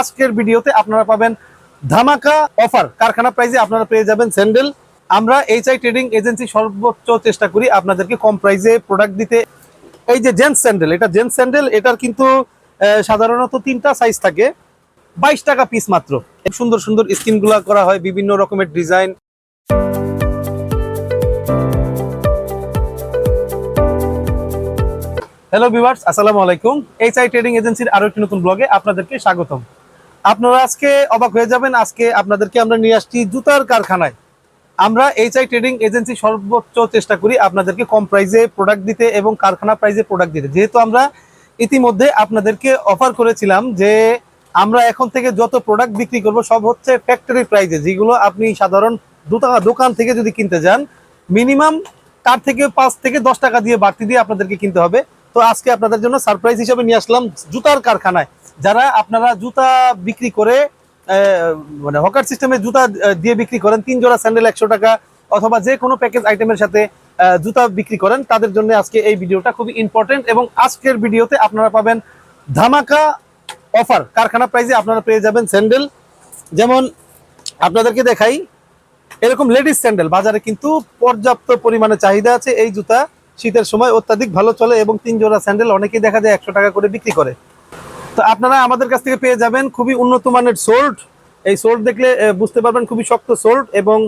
আজকের ভিডিওতে আপনারা পাবেন ধামাকা অফার। কারখানা প্রাইজে আপনারা পেয়ে যাবেন স্যান্ডেল আমরা এইচ আই ট্রেডিং এজেন্সি সর্বোচ্চ চেষ্টা করি আপনাদেরকে কম প্রাইজে প্রোডাক্ট দিতে। এই যে জেন্টস স্যান্ডেল এটা জেন্টস স্যান্ডেল এটার কিন্তু সাধারণত তিনটা সাইজ থাকে। বাইশ টাকা পিস মাত্র। সুন্দর সুন্দর স্কিনগুলা করা হয়, বিভিন্ন রকমের ডিজাইন হ্যালো ভিউয়ার্স আসসালামু আলাইকুম। এইচ আই ট্রেডিং এজেন্সির আরও একটি নতুন ব্লগে আপনাদেরকে স্বাগতম। আপনারা আজকে অবাক হয়ে যাবেন, আজকে আপনাদেরকে আমরা নিয়ে আসছি জুতার কারখানায়। আমরা এইচআই ট্রেডিং এজেন্সি সর্বোচ্চ চেষ্টা করি আপনাদেরকে কম প্রাইসে প্রোডাক্ট দিতে এবং কারখানা প্রাইসে প্রোডাক্ট দিতে। যেহেতু আমরা ইতিমধ্যে আপনাদেরকে অফার করেছিলাম যে আমরা এখন থেকে যত প্রোডাক্ট বিক্রি করব, সব হচ্ছে ফ্যাক্টরি প্রাইসে যেগুলো আপনি সাধারণ দোকান থেকে যদি কিনতে যান মিনিমাম তার থেকে পাঁচ থেকে দশ টাকা দিয়ে বাড়তি দিয়ে আপনাদেরকে কিনতে হবে। তো আজকে আপনাদের জন্য সারপ্রাইজ হিসেবে নিয়ে আসলাম জুতার কারখানায়। যারা আপনারা জুতা বিক্রি করে মানে হকার সিস্টেমে জুতা দিয়ে বিক্রি করেন, তিন জোড়া স্যান্ডেল একশো টাকা অথবা যে কোনো প্যাকেজ আইটেমের সাথে জুতা বিক্রি করেন, তাদের জন্য আজকে এই ভিডিওটা খুবই ইম্পর্টেন্ট এবং আজকের ভিডিওতে আপনারা পাবেন ধামাকা অফার কারখানা প্রাইজে আপনারা পেয়ে যাবেন স্যান্ডেল। যেমন আপনাদেরকে দেখাই, এরকম লেডিস স্যান্ডেল, বাজারে কিন্তু পর্যাপ্ত পরিমাণে চাহিদা আছে। এই জুতা শীতের সময় অত্যাধিক ভালো চলে এবং তিন জোড়া স্যান্ডেল অনেকেই দেখা যায় একশো টাকা করে বিক্রি করে। তো আপনারা আমাদের কাছ থেকে পেয়ে যাবেন খুবই উন্নত মানের সোল্ট এই সোল্ড দেখলে বুঝতে পারবেন খুবই শক্ত সোল্ট এবং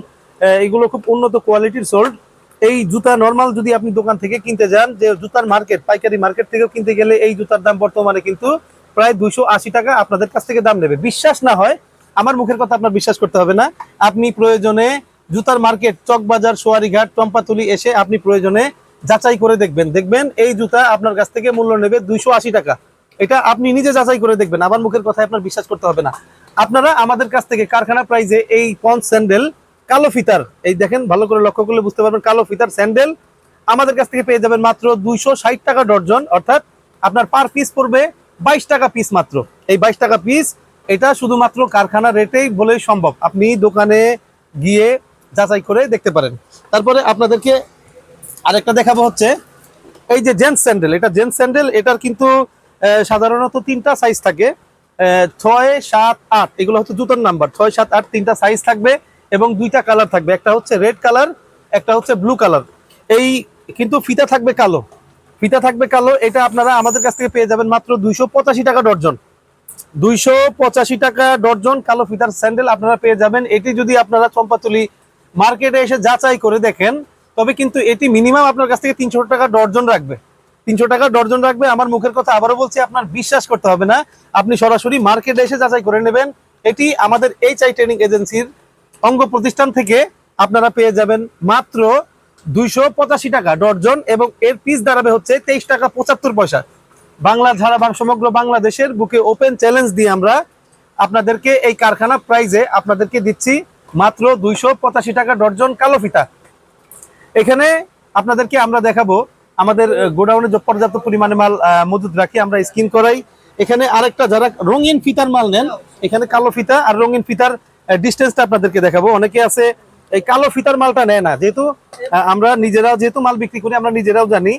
এগুলো খুব উন্নত কোয়ালিটির সোল্ট এই জুতা নর্মাল যদি আপনি দোকান থেকে কিনতে যান, যে জুতার মার্কেট, পাইকারি মার্কেট থেকেও কিনতে গেলে এই জুতার দাম বর্তমানে কিন্তু প্রায় দুশো আশি টাকা আপনাদের কাছ থেকে দাম নেবে। বিশ্বাস না হয়, আমার মুখের কথা আপনার বিশ্বাস করতে হবে না। আপনি প্রয়োজনে জুতার মার্কেট, চকবাজার, সোয়ারিঘাট, চম্পাতুলি এসে আপনি প্রয়োজনে যাচাই করে দেখবেন। দেখবেন এই জুতা আপনার কাছ থেকে মূল্য নেবে দুইশো আশি টাকা। এটা আপনি নিজে যাচাই করে দেখবেন আমার মুখের কথায় আপনার বিশ্বাস করতে হবে না। আপনারা আমাদের কাছ থেকে কারখানা প্রাইজে এই পঞ্চ স্যান্ডেল, কালো ফিতার, এই দেখেন, ভালো করে লক্ষ্য করলে বুঝতে পারবেন, কালো ফিতার স্যান্ডেল আমাদের কাছ থেকে পেয়ে যাবেন মাত্র দুইশো ষাট টাকা ডর্জন, অর্থাৎ আপনার পার পিস পড়বে বাইশ টাকা পিস মাত্র। এই বাইশ টাকা পিস, এটা শুধুমাত্র কারখানা রেটেই বলেই সম্ভব। আপনি দোকানে গিয়ে যাচাই করে দেখতে পারেন। তারপরে আপনাদেরকে আরেকটা দেখাবো হচ্ছে, এই যে জেন্টস স্যান্ডেল, এটা জেন্টস স্যান্ডেল, এটার কিন্তু সাধারণত তিনটা সাইজ থাকে। ছয়, সাত, আট, এগুলো হচ্ছে জুতোর নাম্বার ছয়, সাত, আট, তিনটা সাইজ থাকবে এবং দুইটা কালার থাকবে। একটা হচ্ছে রেড কালার একটা হচ্ছে ব্লু কালার এই কিন্তু ফিতা থাকবে কালো। ফিতা থাকবে কালো, এটা আপনারা আমাদের কাছ থেকে পেয়ে যাবেন মাত্র দুইশো পঁচাশি টাকা ডর্জন। দুইশো পঁচাশি টাকা ডর্জন কালো ফিতার স্যান্ডেল আপনারা পেয়ে যাবেন। এটি যদি আপনারা চম্পাতুলি মার্কেটে এসে যাচাই করে দেখেন, তবে কিন্তু এটি মিনিমাম আপনার কাছ থেকে তিনশো টাকা ডর্জন রাখবে। তিনশো টাকা ডর্জন রাখবে। আমার মুখের কথা আবারও বলছি, আপনার বিশ্বাস করতে হবে না। আপনি সরাসরি মার্কেটে এসে যাচাই করে নেবেন। এটি আমাদের এইচ আই ট্রেনিং এজেন্সির অঙ্গ প্রতিষ্ঠান থেকে আপনারা পেয়ে যাবেন মাত্র দুইশো পঁচাশি টাকা ডর্জন এবং এর পিস দাঁড়াবে হচ্ছে তেইশ টাকা পঁচাত্তর পয়সা। বাংলা বাং সমগ্র বাংলাদেশের বুকে ওপেন চ্যালেঞ্জ দিয়ে আমরা আপনাদেরকে এই কারখানা প্রাইজে আপনাদেরকে দিচ্ছি মাত্র দুইশো পঁচাশি টাকা ডর্জন কালো ফিতা। এখানে আপনাদেরকে আমরা দেখাবো আমাদের গোডাউনে পর্যাপ্ত পরিমাণে মাল মজুদ রাখি, আমরা স্কিন করাই। এখানে আরেকটা যারা রঙিন ফিতার মাল নেন, এখানে কালো ফিতা আর রঙিন ফিতার ডিস্টেন্সটা আপনাদেরকে দেখাবো। অনেকে আছে, এই কালো ফিতার মালটা নেয় না। যেহেতু আমরা নিজেরাও যেহেতু মাল বিক্রি করি, আমরা নিজেরাও জানি,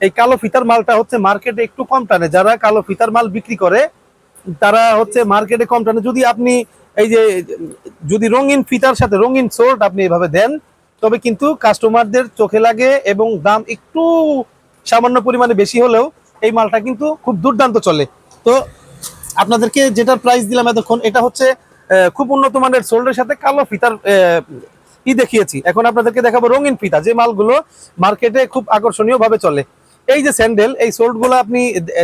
এই কালো ফিতার মালটা হচ্ছে মার্কেটে একটু কম টানে। যারা কালো ফিতার মাল বিক্রি করে, তারা হচ্ছে মার্কেটে কম টানে। যদি আপনি এই যে, যদি রঙিন ফিতার সাথে রঙিন সোর্ট আপনি এভাবে দেন তবে কিন্তু কাস্টমারদের চোখে লাগে এবং দাম একটু সামান্য পরিমাণে বেশি হলেও এই মালটা কিন্তু খুব দুর্দান্ত চলে। তো আপনাদেরকে যেটার প্রাইস দিলাম এতক্ষণ, এটা হচ্ছে খুব উন্নত মানের সোল্ডের সাথে কালো ফিতার ই দেখিয়েছি। এখন আপনাদেরকে দেখাবো রঙিন ফিতা, যে মালগুলো মার্কেটে খুব আকর্ষণীয় ভাবে চলে। এই যে স্যান্ডেল, এই সোল্ডগুলো আপনি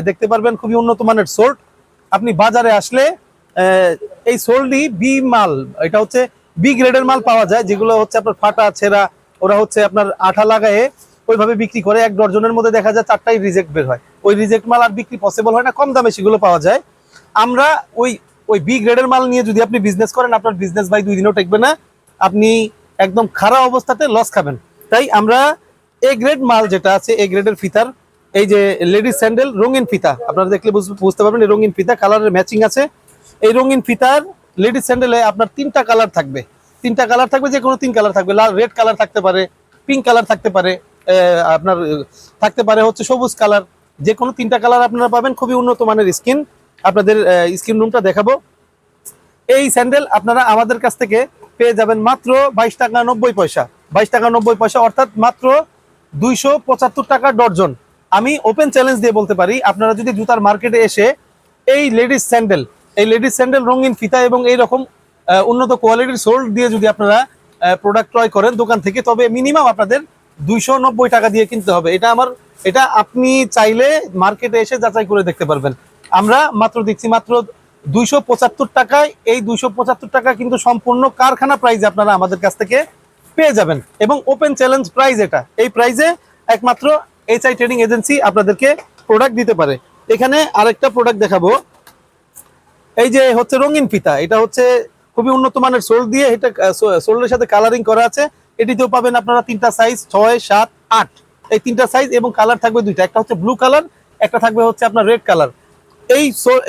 দেখতে পারবেন, খুবই উন্নত মানের সোল্ড। আপনি বাজারে আসলে এই সোল্ডই বি মাল, এটা হচ্ছে বি গ্রেডের মাল পাওয়া যায়, যেগুলো হচ্ছে আপনার ফাটা, ছেঁড়া, ওরা হচ্ছে আপনার আঠা লাগায়ে ওইভাবে বিক্রি করে। এক ডজনের মধ্যে দেখা যায় চারটাই রিজেক্ট বের হয়। ওই রিজেক্ট মাল আর বিক্রি পসিবল হয় না, কম দামে সেগুলো পাওয়া যায়। আমরা ওই ওই বি গ্রেডের মাল নিয়ে যদি আপনি বিজনেস করেন, আপনার বিজনেস ভাই দুই দিনও টেকবে না। আপনি একদম খারাপ অবস্থাতে লস খাবেন। তাই আমরা এ গ্রেড মাল যেটা আছে এ গ্রেডের ফিতার, এই যে লেডিস স্যান্ডেল রঙিন ফিতা। আপনারা দেখলে বুঝ- বুঝতে পারবেন, এই রঙিন ফিতা কালারের ম্যাচিং আছে। এই রঙিন ফিতার লেডিস স্যান্ডেলে আপনার তিনটা কালার থাকবে। তিনটা কালার থাকবে যে কোনো তিন কালার থাকবে। লাল, রেড কালার থাকতে পারে, পিঙ্ক কালার থাকতে পারে আপনার থাকতে পারে হচ্ছে সবুজ কালার। যে কোনো তিনটা কালার আপনারা পাবেন, খুবই উন্নত মানের স্কিন। আপনাদের স্কিন রুমটা দেখাবো। এই স্যান্ডেল আপনারা আমাদের কাছ থেকে পেয়ে যাবেন মাত্র বাইশ টাকা নব্বই পয়সা। বাইশ টাকা নব্বই পয়সা, অর্থাৎ মাত্র দুইশো পঁচাত্তর টাকা ডর্জন। আমি ওপেন চ্যালেঞ্জ দিয়ে বলতে পারি, আপনারা যদি জুতার মার্কেটে এসে এই লেডিস স্যান্ডেল এই লেডিস স্যান্ডেল, রঙিন ফিতা এবং এইরকম উন্নত কোয়ালিটির সোল্ড দিয়ে যদি আপনারা প্রোডাক্ট ক্রয় করেন দোকান থেকে, তবে মিনিমাম আপনাদের দুইশো নব্বই টাকা দিয়ে কিনতে হবে। এটা আমার, এটা আপনি চাইলে মার্কেটে এসে যাচাই করে দেখতে পারবেন। আমরা মাত্র দিচ্ছি মাত্র দুইশো পঁচাত্তর টাকায়। এই দুইশো পঁচাত্তর টাকা কিন্তু সম্পূর্ণ কারখানা প্রাইজে আপনারা আমাদের কাছ থেকে পেয়ে যাবেন। এবং ওপেন চ্যালেঞ্জ প্রাইজ এটা। এই প্রাইজে একমাত্র এইচআই ট্রেডিং এজেন্সি আপনাদেরকে প্রোডাক্ট দিতে পারে। এখানে আরেকটা প্রোডাক্ট দেখাবো। এই যে হচ্ছে রঙিন ফিতা, এটা হচ্ছে খুবই উন্নত মানের সোল দিয়ে এটা সোলের সাথে কালারিং করা আছে। এটিতেও পাবেন আপনারা তিনটা সাইজ ছয়, সাত, আট। এই তিনটা সাইজ এবং কালার থাকবে দুইটা, একটা হচ্ছে ব্লু কালার একটা থাকবে হচ্ছে আপনার রেড কালার এই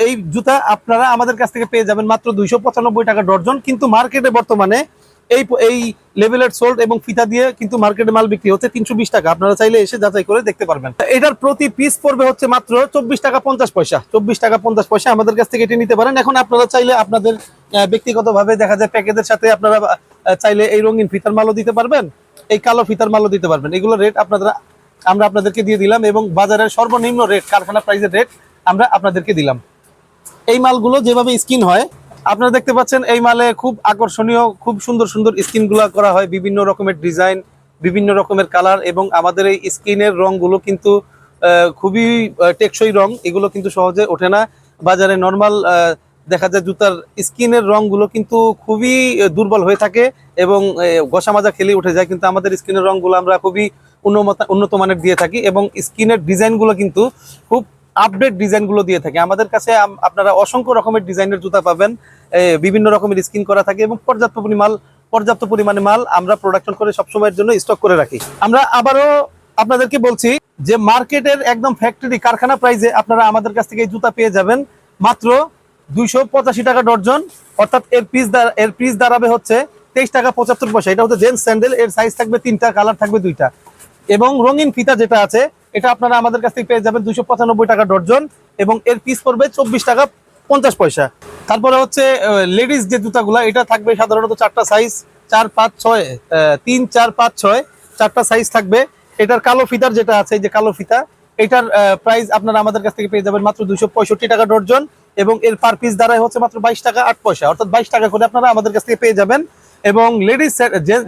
এই জুতা আপনারা আমাদের কাছ থেকে পেয়ে যাবেন মাত্র দুইশো পঁচানব্বই টাকা ডর্জন, কিন্তু মার্কেটে বর্তমানে এই এই লেভেলের সোল্ড এবং ফিতা দিয়ে কিন্তু মার্কেটে মাল বিক্রি হচ্ছে তিনশো বিশ টাকা। আপনারা চাইলে এসে যাচাই করে দেখতে পারবেন। এটার প্রতি পিস পড়বে হচ্ছে মাত্র চব্বিশ টাকা পঞ্চাশ পয়সা। চব্বিশ টাকা পঞ্চাশ পয়সা আমাদের কাছ থেকে এটি নিতে পারেন। এখন আপনারা চাইলে আপনাদের ব্যক্তিগতভাবে দেখা যায় প্যাকেজের সাথে আপনারা চাইলে এই রঙিন ফিতার মালও দিতে পারবেন, এই কালো ফিতার মালও দিতে পারবেন। এগুলো রেট আপনারা, আমরা আপনাদেরকে দিয়ে দিলাম এবং বাজারের সর্বনিম্ন রেট কারখানা প্রাইসের রেট আমরা আপনাদেরকে দিলাম। এই মালগুলো যেভাবে স্কিন হয় আপনারা দেখতে পাচ্ছেন এই মালে খুব আকর্ষণীয়, খুব সুন্দর সুন্দর স্কিনগুলো করা হয়, বিভিন্ন রকমের ডিজাইন, বিভিন্ন রকমের কালার এবং আমাদের এই স্কিনের রংগুলো কিন্তু খুবই টেকসই রং, এগুলো কিন্তু সহজে ওঠে না। বাজারে নর্মাল দেখা যায় জুতার স্কিনের রংগুলো কিন্তু খুবই দুর্বল হয়ে থাকে এবং ঘষা মাজা খেলে উঠে যায়, কিন্তু আমাদের স্কিনের রংগুলো আমরা খুবই উন্নত উন্নত মানের দিয়ে থাকি এবং স্কিনের ডিজাইনগুলো কিন্তু খুব আপডেট ডিজাইনগুলো দিয়ে থাকে। আমাদের কাছে আপনারা অসংখ্য রকমের ডিজাইনের জুতা পাবেন বিভিন্ন রকমের স্কিন করা থাকে এবং পর্যাপ্ত পরিমাণ পর্যাপ্ত পরিমাণে মাল আমরা প্রোডাকশন করে সবসময়ের জন্য স্টক করে রাখি। আমরা আবারও আপনাদেরকে বলছি যে মার্কেটের একদম ফ্যাক্টরি কারখানা প্রাইসে আপনারা আমাদের কাছ থেকে এই জুতা পেয়ে যাবেন। মাত্র দুইশো পঁচাশি টাকা ডর্জন অর্থাৎ এর পিস এর পিস দাঁড়াবে হচ্ছে তেইশ টাকা পঁচাত্তর পয়সা। এটা হচ্ছে জেন্টস স্যান্ডেল এর সাইজ থাকবে তিনটা কালার থাকবে দুইটা। এবং রঙিন ফিতা যেটা আছে এটা আপনারা আমাদের কাছ থেকে পেয়ে যাবেন দুশো পঁচানব্বই টাকা ডর্জন এবং এর পিস পড়বে চব্বিশ টাকা পঞ্চাশ পয়সা। তারপরে হচ্ছে লেডিস যে জুতাগুলা, এটা থাকবে সাধারণত চারটা সাইজ চার, পাঁচ, ছয় তিন, চার, পাঁচ, ছয়, চারটা সাইজ থাকবে। এটার কালো ফিতার যেটা আছে যে কালো ফিতা, এটার প্রাইস আপনারা আমাদের কাছ থেকে পেয়ে যাবেন মাত্র দুশো টাকা ডর্জন এবং এর পার পিস দ্বারাই হচ্ছে মাত্র বাইশ টাকা আট পয়সা। অর্থাৎ বাইশ টাকা করে আপনারা আমাদের কাছ থেকে পেয়ে যাবেন। এবং লেডিস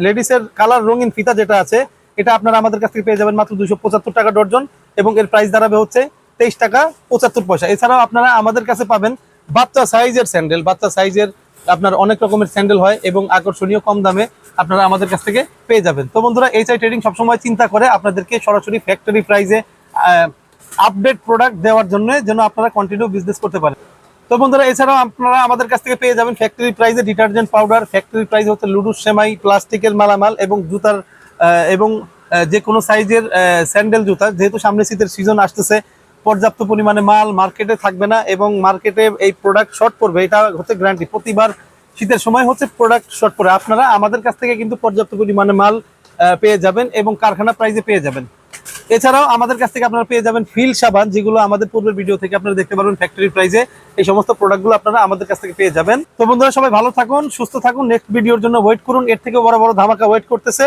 লেডিসের কালার রঙিন ফিতা যেটা আছে এটা আপনারা আমাদের কাছ থেকে পেয়ে যাবেন মাত্র দুশো পঁচাত্তর টাকা ডর্জন এবং এর প্রাইস দাঁড়াবে হচ্ছে তেইশ টাকা পঁচাত্তর পয়সা। এছাড়াও আপনারা আমাদের কাছে পাবেন বাচ্চা সাইজের স্যান্ডেল। বাচ্চা সাইজের আপনার অনেক রকমের স্যান্ডেল হয় এবং আকর্ষণীয় কম দামে আপনারা আমাদের কাছ থেকে পেয়ে যাবেন। তো বন্ধুরা এইচআই ট্রেডিং সবসময় চিন্তা করে আপনাদেরকে সরাসরি ফ্যাক্টরি প্রাইসে আপডেট প্রোডাক্ট দেওয়ার জন্য যেন আপনারা কন্টিনিউ বিজনেস করতে পারেন। তো বন্ধুরা, এছাড়াও আপনারা আমাদের কাছ থেকে পেয়ে যাবেন ফ্যাক্টরি প্রাইসে ডিটারজেন্ট পাউডার ফ্যাক্টরি প্রাইস হচ্ছে লুডুস সেমাই প্লাস্টিকের মালামাল এবং জুতার এবং যে কোনো সাইজের স্যান্ডেল জুতা, যেহেতু সামনে শীতের সিজন আসতেছে, পর্যাপ্ত পরিমাণে মাল মার্কেটে থাকবে না এবং মার্কেটে এই প্রোডাক্ট শর্ট পড়বে, এটা হচ্ছে গ্যারান্টি প্রতিবার শীতের সময় হচ্ছে প্রোডাক্ট শর্ট পড়ে। আপনারা আমাদের কাছ থেকে কিন্তু পর্যাপ্ত পরিমাণে মাল পেয়ে যাবেন এবং কারখানা প্রাইসে পেয়ে যাবেন। এছাড়াও আমাদের কাছ থেকে আপনারা পেয়ে যাবেন ফিল সাবান, যেগুলো আমাদের পূর্বের ভিডিও থেকে আপনারা দেখতে পারবেন ফ্যাক্টরি প্রাইজে এই সমস্ত প্রোডাক্টগুলো আপনারা আমাদের কাছ থেকে পেয়ে যাবেন। তো বন্ধুরা, সবাই ভালো থাকুন, সুস্থ থাকুন। নেক্সট ভিডিওর জন্য ওয়েট করুন। এর থেকে বড় বড় ধামাকা ওয়েট করতেছে।